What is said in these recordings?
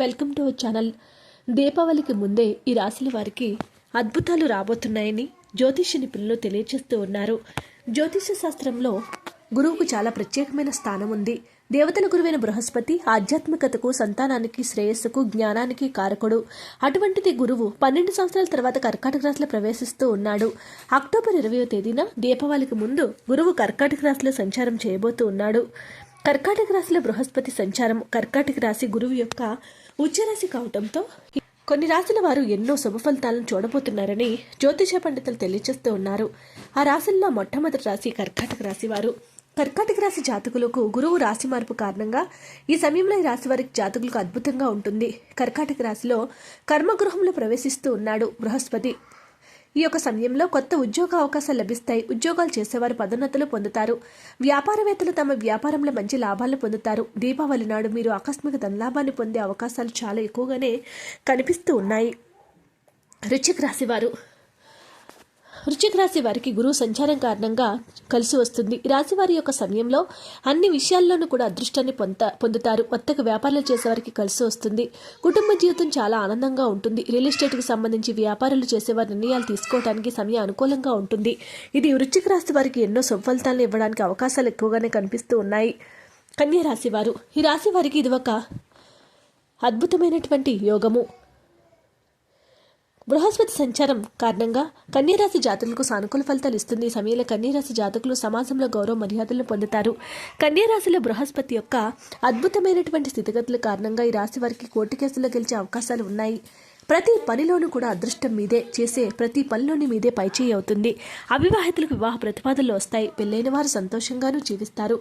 Welcome to our channel. దీపావళికి ముందే ఈ రాశుల వారికి అద్భుతాలు రాబోతున్నాయని జ్యోతిష నిపుణులు తెలియజేస్తూ ఉన్నారు. జ్యోతిష శాస్త్రంలో గురువుకు చాలా ప్రత్యేకమైన స్థానం ఉంది. దేవతల గురువైన బృహస్పతి ఆధ్యాత్మికతకు సంతానానికి శ్రేయస్సుకు జ్ఞానానికి కారకుడు. అటువంటిది గురువు పన్నెండు సంవత్సరాల తర్వాత కర్కాటక రాశిలో ప్రవేశిస్తూ ఉన్నాడు. అక్టోబర్ ఇరవయో తేదీన దీపావళికి ముందు గురువు కర్కాటక రాశిలో సంచారం చేయబోతూ ఉన్నాడు. కర్కాటక రాశిలో బృహస్పతి సంచారం కర్కాటక రాశి గురువు యొక్క ఉచ్చరాశి కావటంతో కొన్ని రాశుల వారు ఎన్నో శుభ ఫలితాలను చూడబోతున్నారని జ్యోతిష పండితులు తెలియజేస్తూ ఉన్నారు. ఆ రాశుల్లో మొట్టమొదటి రాశి కర్కాటక రాశి వారు. కర్కాటక రాశి జాతకులకు గురువు రాశి మార్పు కారణంగా ఈ సమయంలో ఈ రాశి వారికి జాతకులకు అద్భుతంగా ఉంటుంది. కర్కాటక రాశిలో కర్మగృహంలో ప్రవేశిస్తూ ఉన్నాడు బృహస్పతి. ఈ యొక్క సమయంలో కొత్త ఉద్యోగ అవకాశాలు లభిస్తాయి. ఉద్యోగాలు చేసేవారు పదోన్నతులు పొందుతారు. వ్యాపారవేత్తలు తమ వ్యాపారంలో మంచి లాభాలను పొందుతారు. దీపావళి నాడు మీరు ఆకస్మిక ధనలాభాన్ని పొందే అవకాశాలు చాలా ఎక్కువగానే కనిపిస్తూ ఉన్నాయి. వృశ్చిక రాశివారు వృశ్చిక రాశి వారికి గురువు సంచారం కారణంగా కలిసి వస్తుంది. ఈ రాశి వారి యొక్క సమయంలో అన్ని విషయాల్లోనూ కూడా అదృష్టాన్ని పొంద పొందుతారు. కొత్తగా వ్యాపారాలు చేసేవారికి కలిసి వస్తుంది. కుటుంబ జీవితం చాలా ఆనందంగా ఉంటుంది. రియల్ ఎస్టేట్కి సంబంధించి వ్యాపారాలు చేసేవారి నిర్ణయాలు తీసుకోవడానికి సమయం అనుకూలంగా ఉంటుంది. ఇది వృశ్చిక రాశి వారికి ఎన్నో సుఫలితాలను ఇవ్వడానికి అవకాశాలు ఎక్కువగానే కనిపిస్తూ ఉన్నాయి. కన్యా రాశి వారు. ఈ రాశి వారికి ఇది ఒక అద్భుతమైనటువంటి యోగము. బృహస్పతి సంచారం కారణంగా కన్యరాశి జాతకులకు సానుకూల ఫలితాలు ఇస్తుంది. ఈ సమయంలో కన్యరాశి జాతకులు సమాజంలో గౌరవ మర్యాదలను పొందుతారు. కన్యరాశిలో బృహస్పతి యొక్క అద్భుతమైనటువంటి స్థితిగతుల కారణంగా ఈ రాశి వారికి కోర్టు కేసుల్లో గెలిచే అవకాశాలు ఉన్నాయి. ప్రతి పనిలోనూ కూడా అదృష్టం మీదే చేసే ప్రతి పనిలోని మీదే పైచేయి అవుతుంది. అవివాహితులకు వివాహ ప్రతిపాదనలు వస్తాయి. పెళ్ళైన వారు సంతోషంగానూ జీవిస్తారు.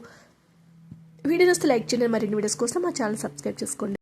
వీడియోస్ లైక్ చేయండి. మరిన్ని వీడియోస్ కోసం మా ఛానల్ సబ్స్క్రైబ్ చేసుకోండి.